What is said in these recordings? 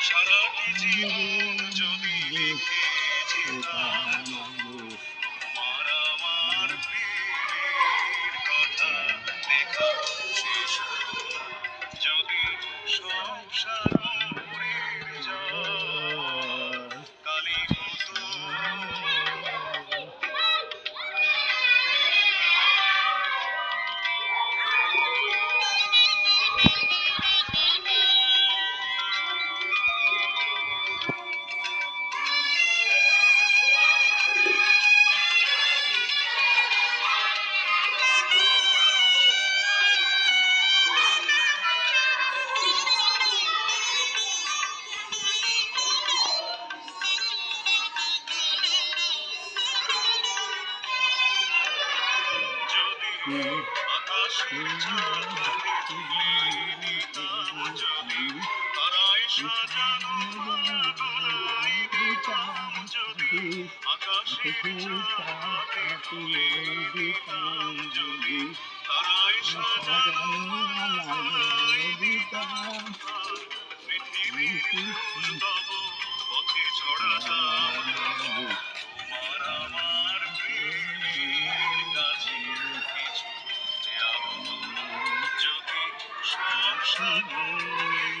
সারা জীবন যদি লিখে তুলে দিতাম যদি সাজানো দিতাম পথে ছড়াতাম তোমার আমার প্রেমের কাছে কিছু যদি সব সাগরের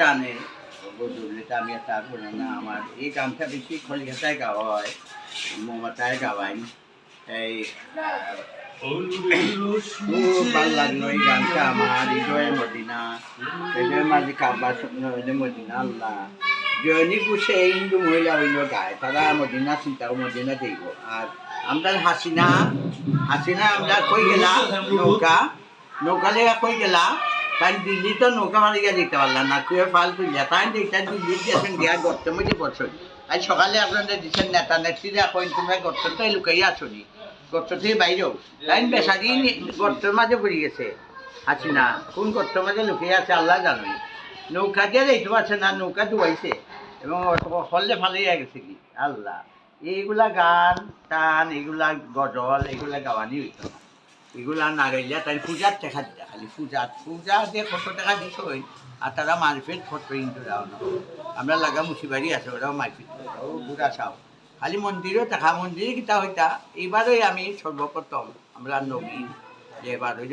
শাহজাহানের বদলিতে আমি তারপরে না, আমার এই গানটা বেশি কলকাতায় গাওয়া হয়, মমতায় গাওয়াই। এই লাগল এই গানটা আমার হৃদয়ের মদিনা হৃদয়ের মাঝে কাবার স্বপ্ন মদিনা আল্লাহ। জয়নি হিন্দু মহিলা হইল গায়, তারা মদিনা চিন্তাও মদিনা দেখব আর আমরা হাসিনা হাসিনা আমরা কই গেলা? নৌকা নৌকা লেগা কই গেলা? তাই দিল্লি তো নৌকা মারি গিয়ে দেখতে পারলাম না কুয়ে ফাল তুলিয়া তাই দেখতে দিল্লি দিয়েছেন গিয়া গর্ত মধ্যে বসুন আজ সকালে আপনাদের দিচ্ছেন নেতা নেত্রীরা কইন তোমরা গর্ত তো লুকাইয়া আসনি গর্ত থেকে বাইরেও তাই বেসারি গর্তের মাঝে পড়ে গেছে। হাসিনা কোন গর্তের মাঝে লুকিয়ে আছে আল্লাহ জানুই নৌকা দিয়ে দেখতে পাচ্ছে না, নৌকা ডুবাইছে। এবং হলে ফালিয়া গেছে কি? আল্লাহ। এইগুলা গান, টান এগুলা গজল এগুলা গাওয়ানি হইতো না। এগুলা না গাইলে তাই পূজার টাকা দিতা খালি পূজা। পূজা দিয়ে কত টাকা দিত আর তারা মারপিট করতো কিন্তু যাও না আমরা লাগা মুসিবাড়ি আছে, ওরাও মারপিট করে বুড়া চাও খালি মন্দিরও টাকা মন্দিরে কিতা হইতা। এইবারই আমি সর্বপ্রথম আমরা নবী, যে এবার ওই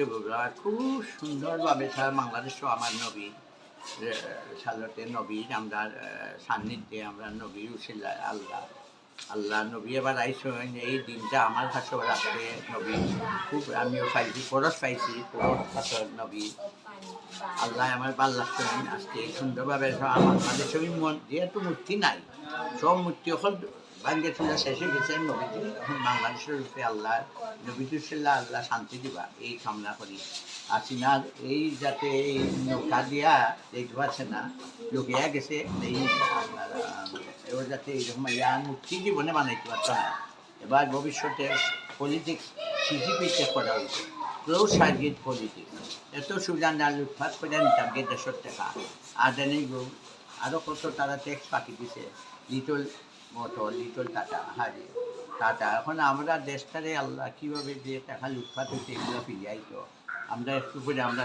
খুব সুন্দরভাবে সারা বাংলাদেশও আমার নবী সালতে নবীর আমরা সান্নিধ্যে আমরা নবীর উশিলা আল্লাহ। আল্লাহ নবী এবার আইসেন এই দিনটা আমার কাছে রাখতে নবী। খুব আমিও পাইছি, খরচ পাইছি, খরচ কাছে নবী। আল্লাহ আমার ভালো লাগছে আজকে সুন্দরভাবে আমার মাঝে ছবি মন যেহেতু মূর্তি নাই, সব মূর্তি এখন ভাঙ্গে চলে শেষ হয়ে গেছে নবীজি এখন বাংলাদেশের রূপে আল্লাহ নবীজুসাল্লাহ আল্লাহ শান্তি দিবা, এই কামনা করি। আসিনার এই যাতে এই নৌকা দিয়া দেখতে পাচ্ছে না, লোকিয়া গেছে, এই এবার যাতে এইরকম ইয়া মূর্তি জীবনে বানাইতে পারতো না। এবার ভবিষ্যতে পলিটিক্স সিজিপিতে করা উচিত ক্লোজ সার্গিট পলিটিক্স এত সুজান না লুটফাট করে নিতাম গে দেশের টাকা। আর জানি আরও কত তারা ট্যাক্স পাকি দিছে। লিটল মোটর লিটল টাটা হারি টাটা এখন আমরা দেশটারে আল্লাহ কীভাবে যে টাকা লুটপাট হচ্ছে এগুলো ফিরিয়াই তো আমরা একটু করে আমরা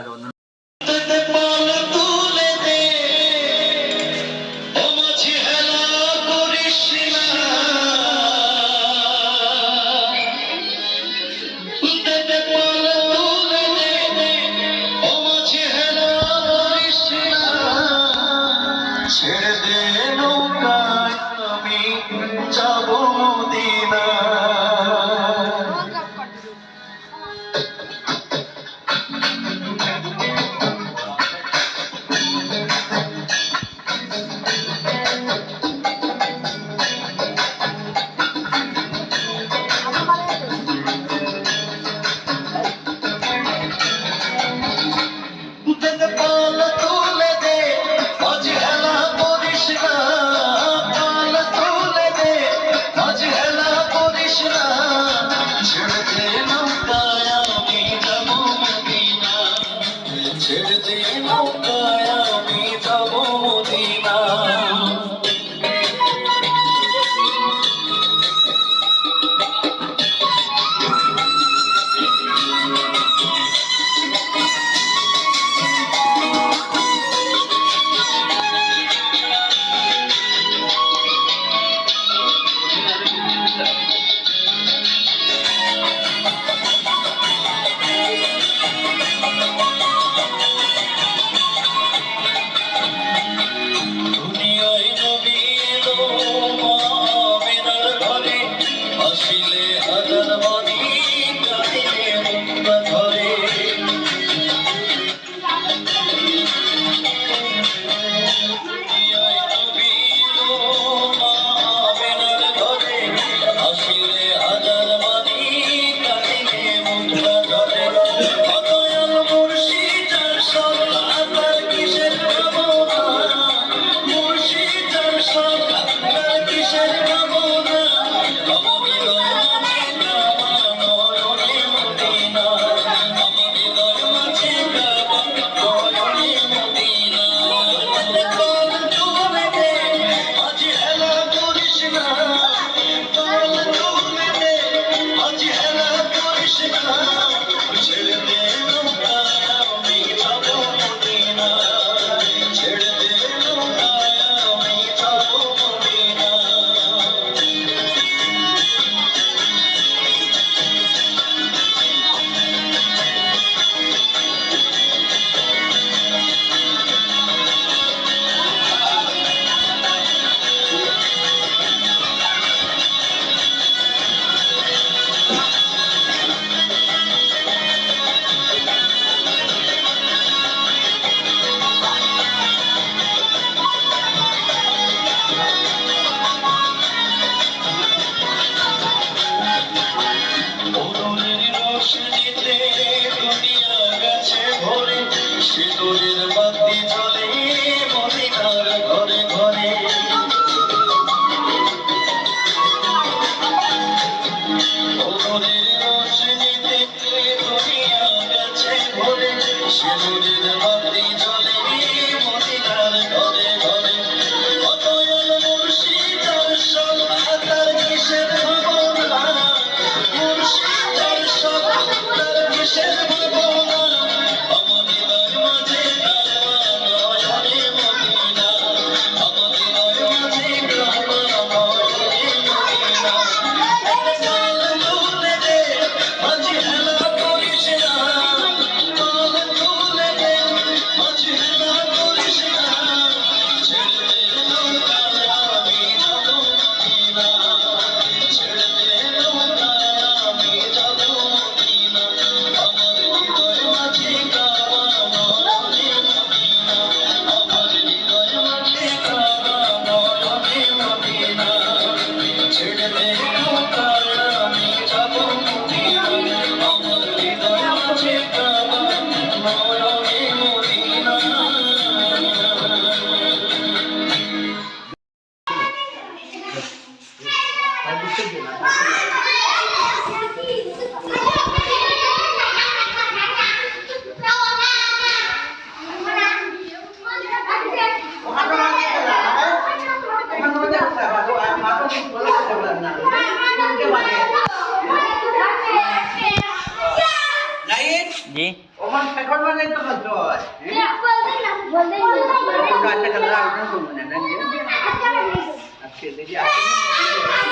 Thank you.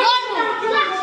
¡Vamos!